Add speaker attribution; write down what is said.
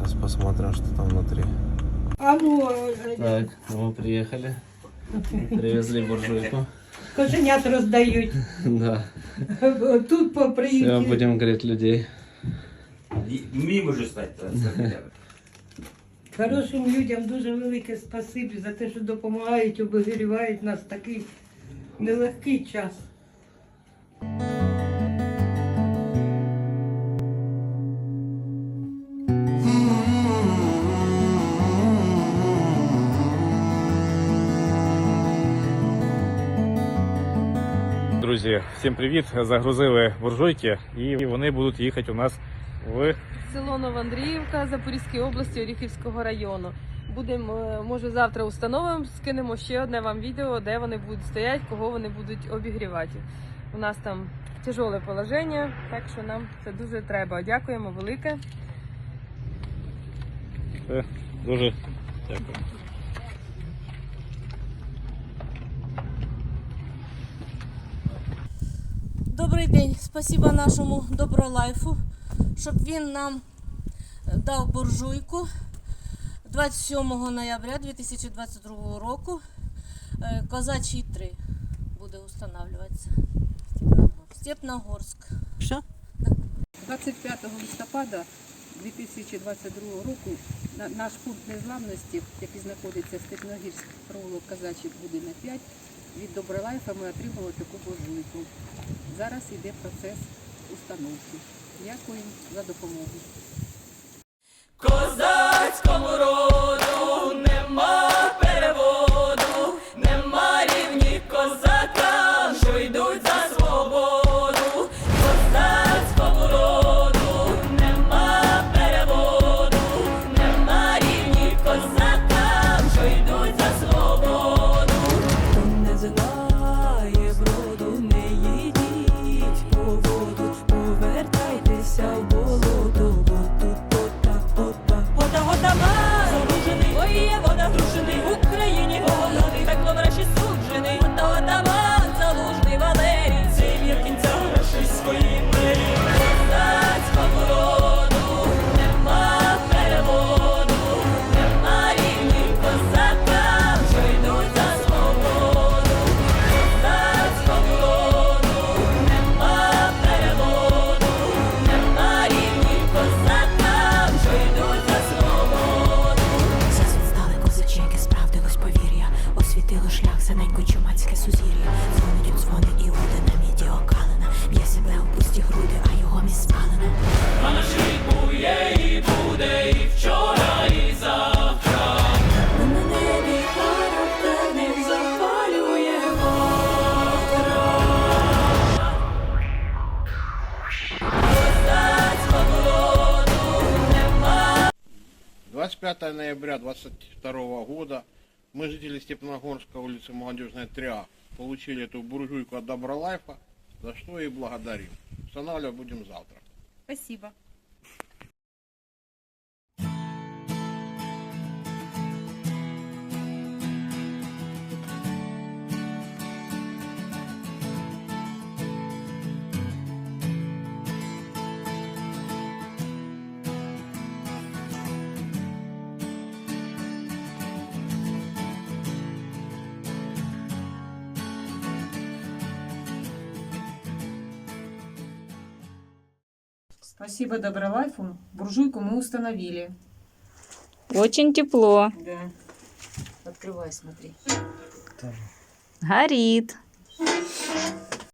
Speaker 1: этот дом. Сейчас посмотрим, что там внутри.
Speaker 2: Алло,
Speaker 1: Так, мы приехали. Привезли буржуйку.
Speaker 2: кошенят роздають.
Speaker 1: Да.
Speaker 2: Тут по
Speaker 1: Все,
Speaker 2: приїзді.
Speaker 1: будем греть людей.
Speaker 3: Мимо же стать.
Speaker 2: Хорошим людям дуже велике спасибі за те, що допомагають, обігрівають нас в такий нелегкий час.
Speaker 4: Друзі, всім привіт! Загрузили буржуйки і вони будуть їхати у нас в
Speaker 5: Село Новоандріївка Запорізької області Оріхівського району. Будемо, е, може, завтра установимо, скинемо ще одне вам відео, де вони будуть стояти, кого вони будуть обігрівати. У нас там тяжеле положення, так що нам це дуже треба. Дякуємо велике.
Speaker 4: Все, дуже дякую.
Speaker 6: Добрий день, спасибо нашому добролайфу, щоб він нам е, дав буржуйку 27 ноября 2022 року. Е, Козачий 3 буде встановлюватися. Степногорськ. Що?
Speaker 7: 25 листопада 2022 року наш пункт незламності, який знаходиться в Степногірськ, провулок Казачий будинок 5, від Добролайфа ми отримали таку буржуйку. Зараз йде процес установки. Дякую за допомогу.
Speaker 8: Козацькому роду
Speaker 9: 25 ноября 22 года мы, жители Степногорска, улицы Молодежная 3А, получили эту буржуйку от Добролайфа, за что и благодарим. Устанавливать будем завтра.
Speaker 7: Спасибо. Спасибо Добролайфу. Буржуйку мы установили.
Speaker 10: Очень тепло.
Speaker 7: Да. Открывай, смотри.
Speaker 10: Горит.